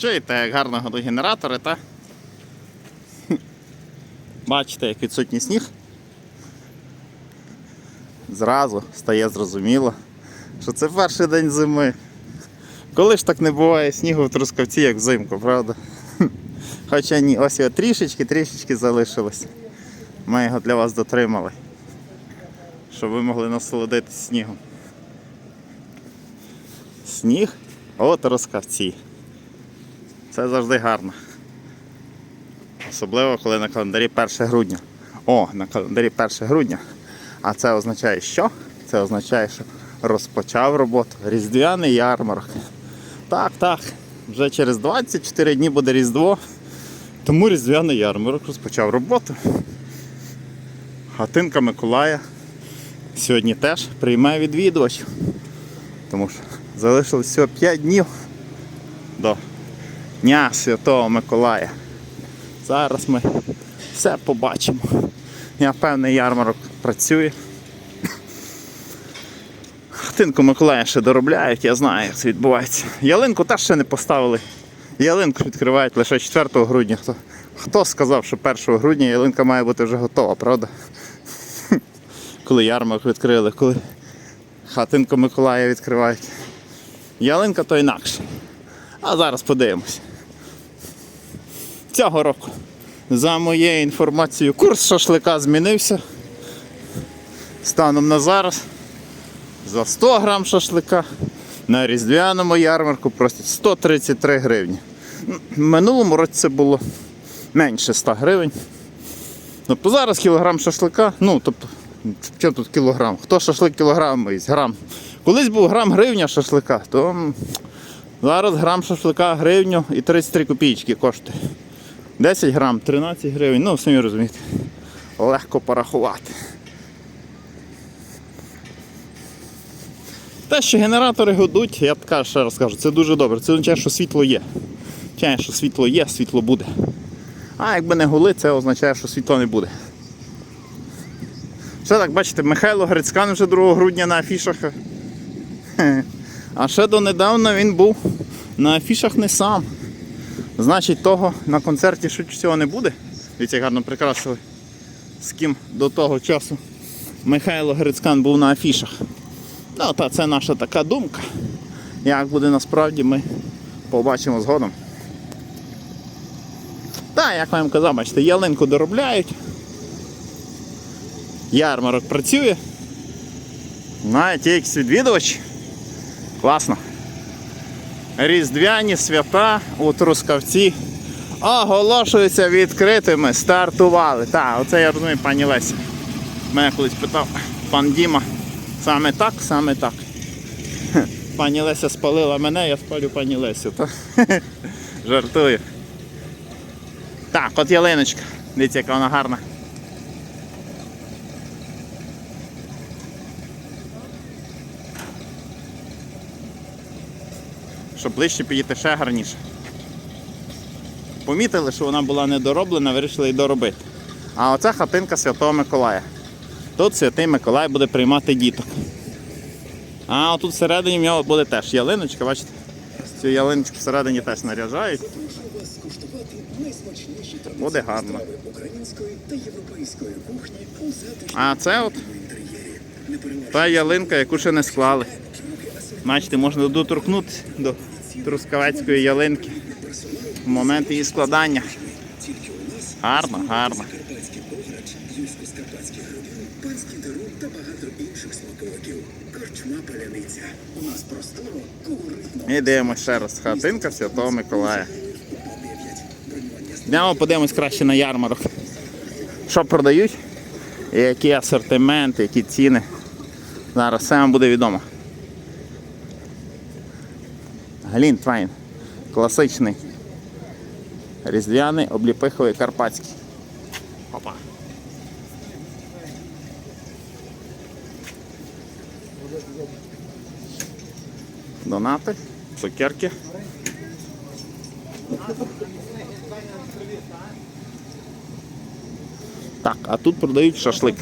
Чуєте, як гарно годуть генератори, та? Бачите, як відсутній сніг. Зразу стає зрозуміло, що це перший день зими. Коли ж так не буває снігу в Трускавці, як взимку, правда? Хоча ні, ось його трішечки, трішечки залишилось. Ми його для вас дотримали. Щоб ви могли насолодитись снігом. Сніг от Трускавці. Це завжди гарно. Особливо, коли на календарі 1 грудня. О, на календарі 1 грудня. А це означає що? Це означає, що розпочав роботу різдвяний ярмарок. Так, так. Вже через 24 дні буде Різдво. Тому різдвяний ярмарок розпочав роботу. Хатинка Миколая сьогодні теж приймає відвідувачів. Тому що залишилось всього 5 днів до Дня Святого Миколая. Зараз ми все побачимо. Я певний ярмарок працює. Хатинку Миколая ще доробляють, я знаю, як це відбувається. Ялинку теж ще не поставили. Ялинку відкривають лише 4 грудня. Хто, хто сказав, що 1 грудня ялинка має бути вже готова, правда? Коли ярмарок відкрили, коли хатинку Миколая відкривають. Ялинка то інакше. А зараз подивимось. Цього року, за моєю інформацією, курс шашлика змінився. Станом на зараз за 100 грам шашлика на різдвяному ярмарку просять 133 гривні. В минулому році це було менше 100 гривень. Тобто зараз кілограм шашлика, ну тобто, що тут кілограм? Хто шашлик кілограм їсть? Грам. Колись був грам гривня шашлика, то зараз грам шашлика гривню і 33 копійки коштує. 10 грам, 13 гривень, ну самі розумієте. Легко порахувати. Те, що генератори годуть, я така ще раз кажу, це дуже добре. Це означає, що світло є. Означає, що світло є, світло буде. А якби не гули, це означає, що світла не буде. Ще так, бачите, Михайло Грицькан вже 2 грудня на афішах. А ще донедавна він був на афішах не сам. Значить, того на концерті швидше всього не буде. Дивіться, як гарно прикрасили. З ким до того часу Михайло Грицькан був на афішах. Ну, та це наша така думка. Як буде насправді, ми побачимо згодом. Так, як вам казав, бачите, ялинку доробляють. Ярмарок працює. Є якийсь відвідувач. Класно. Різдвяні свята у Трускавці оголошуються відкритими, стартували. Так, оце я розумію, пані Леся. Мене колись питав пан Діма. Саме так, саме так. Пані Леся спалила мене, я спалю пані Лесю. Хе-хе, Жартую. Так, от ялиночка. Дивіться, яка вона гарна. Щоб ближче підійти ще гарніше. Помітили, що вона була недороблена, вирішили її доробити. А оце хатинка Святого Миколая. Тут Святий Миколай буде приймати діток. А отут всередині в нього буде теж ялиночка, бачите? Цю ялиночку всередині теж наряжають. Буде гарно. А це от та ялинка, яку ще не склали. Бачите, можна доторкнутися до трускавецької ялинки момент її складання. Гарно, гарно. панський дерун та багато інших смаковиків. Корчма паляниця. У нас просторо, колоритно. І дивимося ще раз. Хатинка Святого Миколая. По 9. Бронювання з Йдемо подивимось краще на ярмарок. Що продають, і які асортименти, які ціни. Зараз все вам буде відомо. Глінтвайн. Класичний. Різдвяний, обліпиховий, карпатський. Опа. Донати, цукерки. Так, а тут продають шашлик.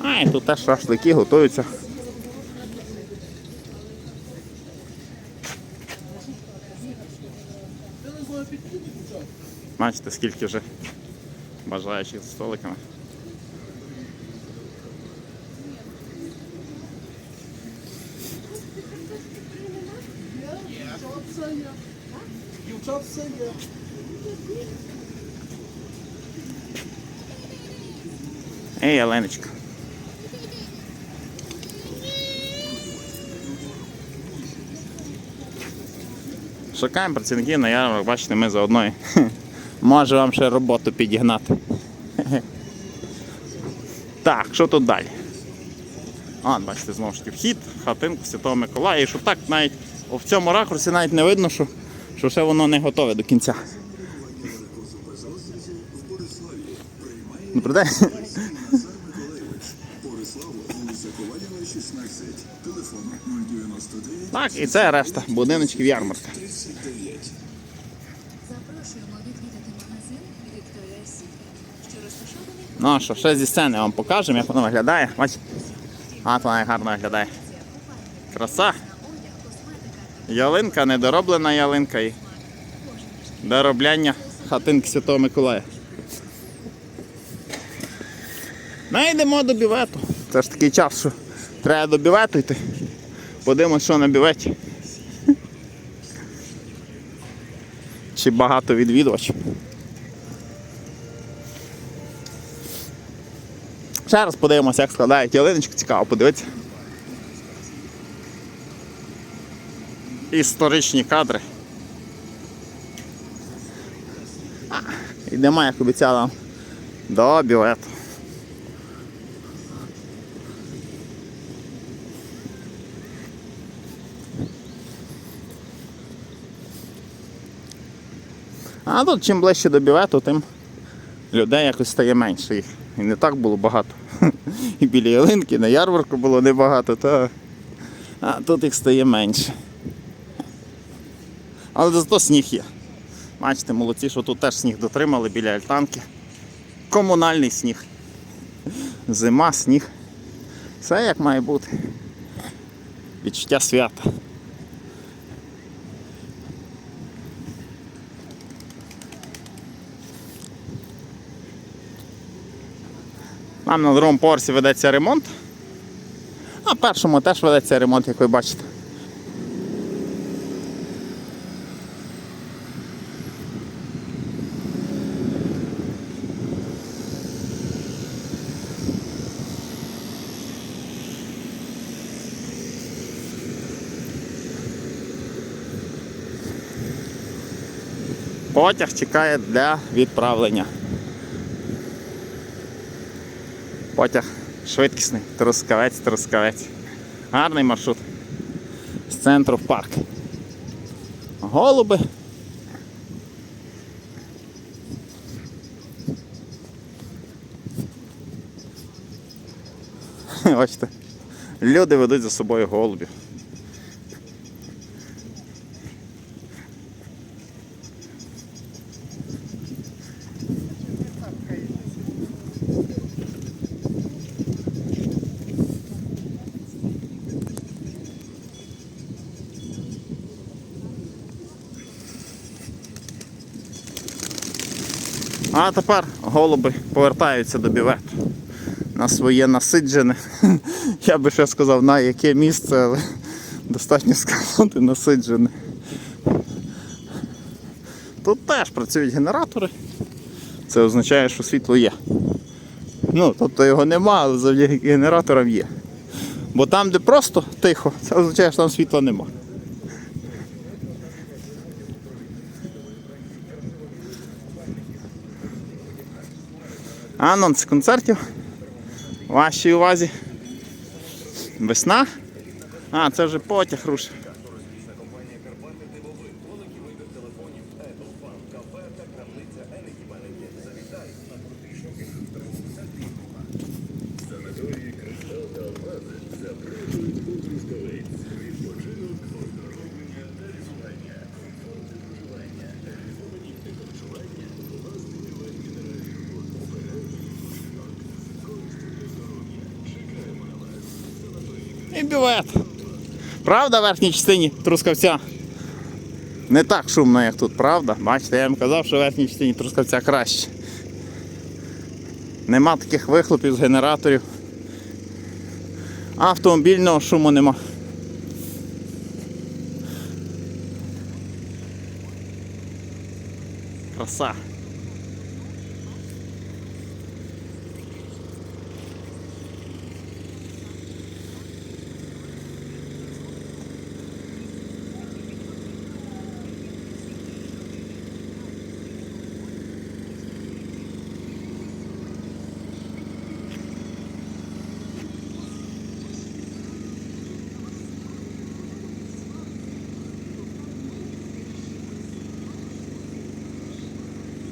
А, і тут теж шашлики готуються. Бачите, скільки вже бажаючих за столиками. Дівчат все є. Ей, Оленочка. Шукаємо працівників на ярмарок, бачите, ми заодно може вам ще роботу підігнати. Так, що тут далі? А, бачите, знову ж таки вхід, хатинку Святого Миколая. І що так навіть в цьому ракурсі навіть не видно, що, що ще воно не готове до кінця. Добрий телефон 099 Так, і це решта будиночків ярмарка. 39. Запрошуємо відвідати магазин Вікторія що розташований Ну а що, ще зі сцени вам покажемо, як воно виглядає. Бачите? А, то вона гарно виглядає. Краса. Ялинка, недороблена ялинка і доробляння хатинки Святого Миколая. Ну йдемо до бівету. Це ж такий час, що треба до бівету йти. Подивимось, що на біветі. Чи багато відвідувачів. Ще раз подивимося, як складають ялиночку, цікаво подивитися. Історичні кадри. Йдемо, як обіцяла, до бівету. А тут чим ближче до бівету, тим людей якось стає менше їх. І не так було багато. І біля ялинки, на ярмарку було небагато, та... а тут їх стає менше. Але зато сніг є. Бачите, молодці, що тут теж сніг дотримали біля альтанки. Комунальний сніг. Зима, сніг. Все як має бути. Відчуття свята. Нам на другому поверсі ведеться ремонт. А першому теж ведеться ремонт, як ви бачите. Потяг чекає для відправлення. Потяг швидкісний, трускавець, трускавець. Гарний маршрут. З центру в парк. Голуби. Бачите, люди ведуть за собою голубів. А тепер голуби повертаються до бівету. На своє насиджене. Я би ще сказав на яке місце, але достатньо сказати насиджене. Тут теж працюють генератори. Це означає, що світло є. Ну, тобто його нема, але завдяки генераторам є. Бо там, де просто тихо, це означає, що там світла нема. Анонс концертів. Вашій увазі. Весна. А, це вже потяг рушив. І бювет. Правда, в верхній частині трускавця? Не так шумно, як тут, правда? Бачите, я вам казав, що в верхній частині трускавця краще. Нема таких вихлопів з генераторів. Автомобільного шуму нема. Краса.